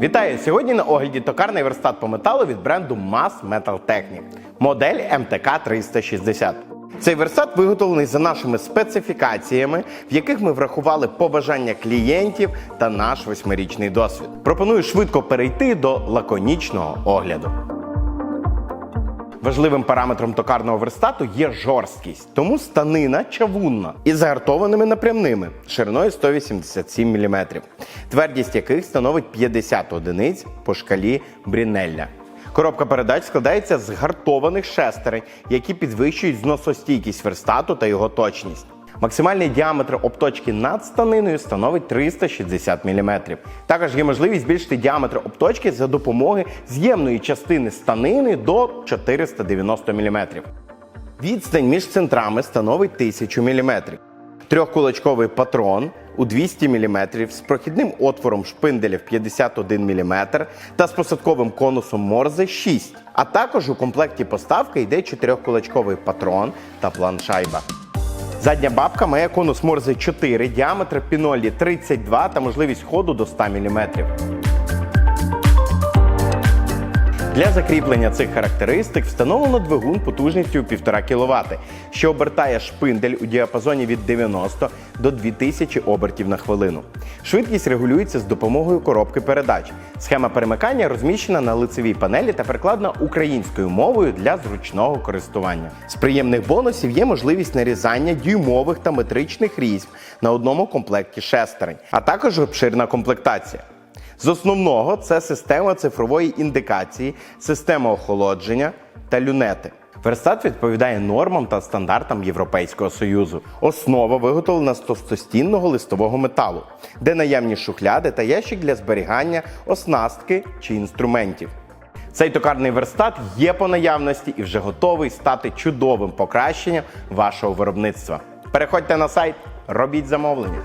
Вітаю! Сьогодні на огляді токарний верстат по металу від бренду Mass Metal Technic. Модель МТК 360. Цей верстат виготовлений за нашими специфікаціями, в яких ми врахували побажання клієнтів та наш восьмирічний досвід. Пропоную швидко перейти до лаконічного огляду. Важливим параметром токарного верстату є жорсткість, тому станина чавунна із загартованими напрямними шириною 187 мм, твердість яких становить 50 одиниць по шкалі Брінелля. Коробка передач складається з гартованих шестерень, які підвищують зносостійкість верстату та його точність. Максимальний діаметр обточки над станиною становить 360 мм. Також є можливість збільшити діаметр обточки за допомогою з'ємної частини станини до 490 мм. Відстань між центрами становить 1000 мм. Трьохкулачковий патрон у 200 мм з прохідним отвором шпинделя в 51 мм та з посадковим конусом морзе 6. А також у комплекті поставки йде чотирьохкулачковий патрон та планшайба. Задня бабка має конус морзе 4, діаметр пінолі 32 та можливість ходу до 100 мм. Для закріплення цих характеристик встановлено двигун потужністю 1,5 кВт, що обертає шпиндель у діапазоні від 90 до 2000 обертів на хвилину. Швидкість регулюється з допомогою коробки передач. Схема перемикання розміщена на лицевій панелі та перекладена українською мовою для зручного користування. З приємних бонусів є можливість нарізання дюймових та метричних різьб на одному комплекті шестерень, а також обширна комплектація. З основного це система цифрової індикації, система охолодження та люнети. Верстат відповідає нормам та стандартам Європейського Союзу. Основа виготовлена з товстостінного листового металу, де наявні шухляди та ящик для зберігання оснастки чи інструментів. Цей токарний верстат є по наявності і вже готовий стати чудовим покращенням вашого виробництва. Переходьте на сайт, робіть замовлення.